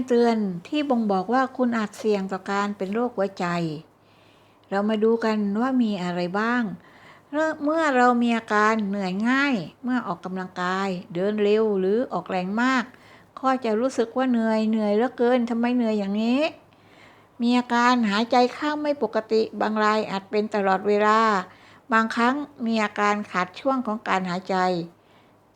ณเตือนที่บ่งบอกว่าคุณอาจเสี่ยงต่อการเป็นโรคหัวใจ เรามาดูกันว่ามีอะไรบ้าง เมื่อเรามีอาการเหนื่อยง่าย เมื่อออกกำลังกาย เดินเร็วหรือออกแรงมาก ก็จะรู้สึกว่าเหนื่อยเหนื่อยเหลือเกินทำไมเหนื่อยอย่างนี้ มีอาการหายใจเข้าไม่ปกติ บางรายอาจเป็นตลอดเวลา บางครั้งมีอาการขาดช่วงของการหายใจ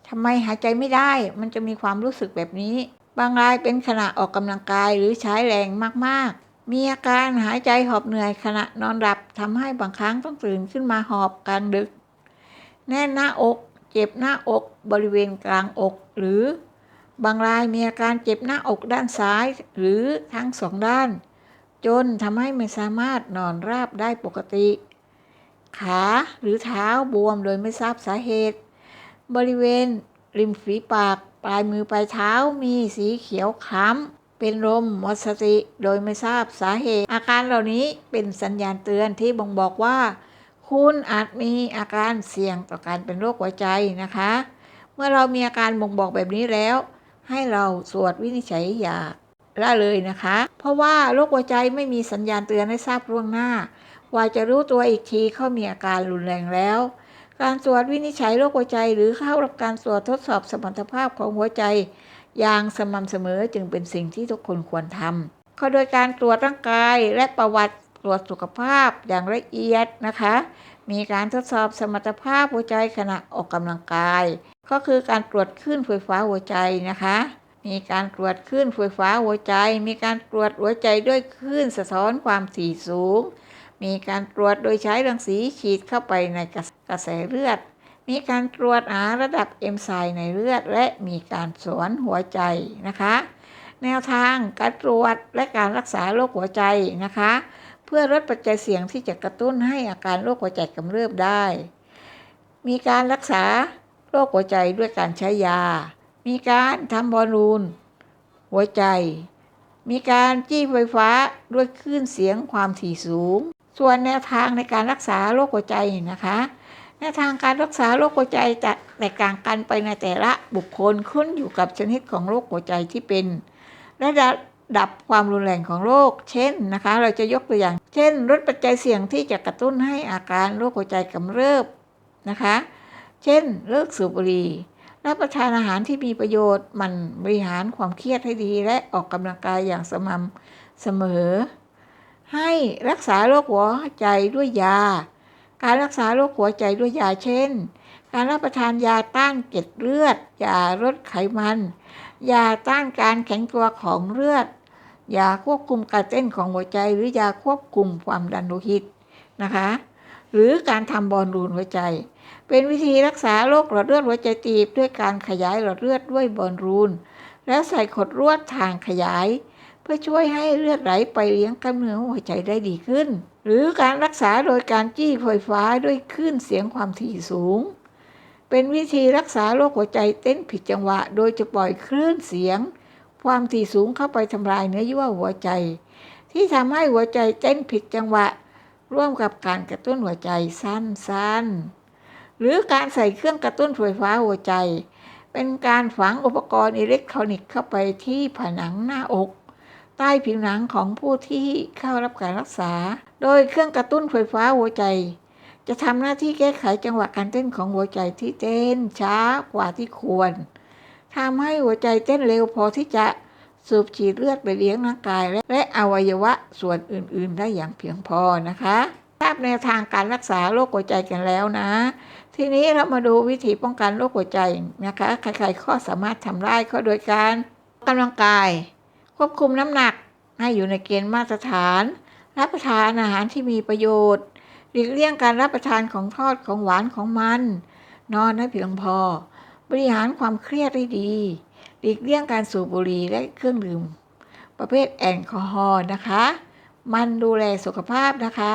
ทำไมหายใจไม่ได้ มันจะมีความรู้สึกแบบนี้ บางรายเป็นขณะออกกำลังกายหรือใช้แรงมากๆ มีอาการหายใจหอบเหนื่อยขณะนอนหลับทำให้บางครั้งต้องตื่นขึ้นมาหอบกลางดึก แน่นหน้าอก เจ็บหน้าอกบริเวณกลางอก หรือบางรายมีอาการเจ็บหน้าอกด้านซ้าย หรือทั้งสองด้าน จนทำให้ไม่สามารถนอนราบได้ปกติ ขาหรือเท้าบวมโดยไม่ทราบสาเหตุ บริเวณริมฝีปาก ปลายมือปลายเท้ามีสีเขียวคล้ำเป็นลมหมดสติโดยไม่ทราบสาเหตุ อาการเหล่านี้เป็นสัญญาณเตือนที่บ่งบอกว่า คุณอาจมีอาการเสี่ยงต่อการเป็นโรคหัวใจนะคะ เมื่อเรามีอาการบ่งบอกแบบนี้แล้ว ให้เราสวดวินิจฉัยยาละเลยนะคะ เพราะว่าโรคหัวใจไม่มีสัญญาณเตือนให้ทราบล่วงหน้า ว่าจะรู้ตัวอีกทีเขามีอาการรุนแรงแล้ว การตรวจวินิจฉัยโรคหัวใจ หรือเข้ารับการตรวจทดสอบสมรรถภาพของหัวใจ อย่างสม่ำเสมอจึงเป็นสิ่งที่ทุกคนควรทำข้อโดยการตรวจร่างกายและประวัติตรวจสุขภาพอย่างละเอียดนะคะ มีการทดสอบสมรรถภาพหัวใจขณะออกกำลังกาย ก็คือการตรวจคลื่นไฟฟ้าหัวใจนะคะ มีการตรวจคลื่นไฟฟ้าหัวใจ มีการตรวจหัวใจด้วยคลื่นสะท้อนความถี่สูง มีการตรวจโดยใช้รังสีฉีดเข้าไปในกระแสเลือด มีการตรวจหาระดับเอนไซม์ในเลือด และมีการสวนหัวใจนะคะ แนวทางการตรวจและการรักษาโรคหัวใจนะคะ เพื่อลดปัจจัยเสี่ยงที่จะกระตุ้นให้อาการโรคหัวใจกำเริบได้ มีการรักษาโรคหัวใจด้วยการใช้ยา มีการทำบอลลูนหัวใจ มีการจี้ไฟฟ้าด้วยคลื่นเสียงความถี่สูง ส่วนแนวทางในการรักษาโรคหัวใจนะคะ แนวทางการรักษาโรคหัวใจจะแตกต่างกันไปในแต่ละบุคคลขึ้นอยู่กับชนิดของโรคหัวใจที่เป็นและระดับความรุนแรงของโรค เช่นนะคะ เราจะยกตัวอย่าง เช่นลดปัจจัยเสี่ยงที่จะกระตุ้นให้อาการโรคหัวใจกำเริบนะคะ เช่น เลิกสูบบุหรี่ รับประทานอาหารที่มีประโยชน์ มันบริหารความเครียดให้ดี และออกกำลังกายอย่างสม่ำเสมอ ให้รักษาโรคหัวใจด้วยยา การรักษาโรคหัวใจด้วยยาเช่น การรับประทานยาต้านเกล็ดเลือด ยาลดไขมัน ยาต้านการแข็งตัวของเลือด ยาควบคุมการเต้นของหัวใจ หรือยาควบคุมความดันโลหิตนะคะ หรือการทำบอลลูนหัวใจ เป็นวิธีรักษาโรคหลอดเลือดหัวใจตีบด้วยการขยายหลอดเลือดด้วยบอลลูน แล้วใส่ขดลวดทางขยาย เพื่อช่วยให้เลือดไหลไปเลี้ยงกล้ามเนื้อหัวใจได้ดีขึ้น หรือการรักษาโดยการจี้ไฟฟ้าด้วยคลื่นเสียงความถี่สูง เป็นวิธีรักษาโรคหัวใจเต้นผิดจังหวะ โดยจะปล่อยคลื่นเสียง ความถี่สูงเข้าไปทำลายเนื้อเยื่อหัวใจ ที่ทำให้หัวใจเต้นผิดจังหวะ ร่วมกับการกระตุ้นหัวใจสั้นๆ หรือการใส่เครื่องกระตุ้นไฟฟ้าหัวใจ เป็นการฝังอุปกรณ์อิเล็กทรอนิกส์เข้าไปที่ผนังหน้าอก ใต้ผิวหนังของผู้ที่เข้ารับการรักษา โดยเครื่องกระตุ้นไฟฟ้าหัวใจ จะทำหน้าที่แก้ไขจังหวะการเต้นของหัวใจที่เต้นช้ากว่าที่ควรทำให้หัวใจเต้นเร็วพอที่จะสูบฉีดเลือดไปเลี้ยงร่างกายและอวัยวะส่วนอื่น ๆ ได้อย่างเพียงพอนะคะทราบแนวทางการรักษาโรคหัวใจกันแล้วนะ ทีนี้เรามาดูวิธีป้องกันโรคหัวใจนะคะ ใครๆข้อสามารถทำได้ก็โดยการกำลังกาย ควบคุมน้ำหนักให้อยู่ในเกณฑ์มาตรฐาน รับประทานอาหารที่มีประโยชน์หลีกเลี่ยงการรับประทานของทอดของหวานของมัน นอนให้เพียงพอ บริหารความเครียดได้ดีหลีกเลี่ยงการสูบบุหรี่และเครื่องดื่ม ประเภทแอลกอฮอล์นะคะ มันดูแลสุขภาพนะคะ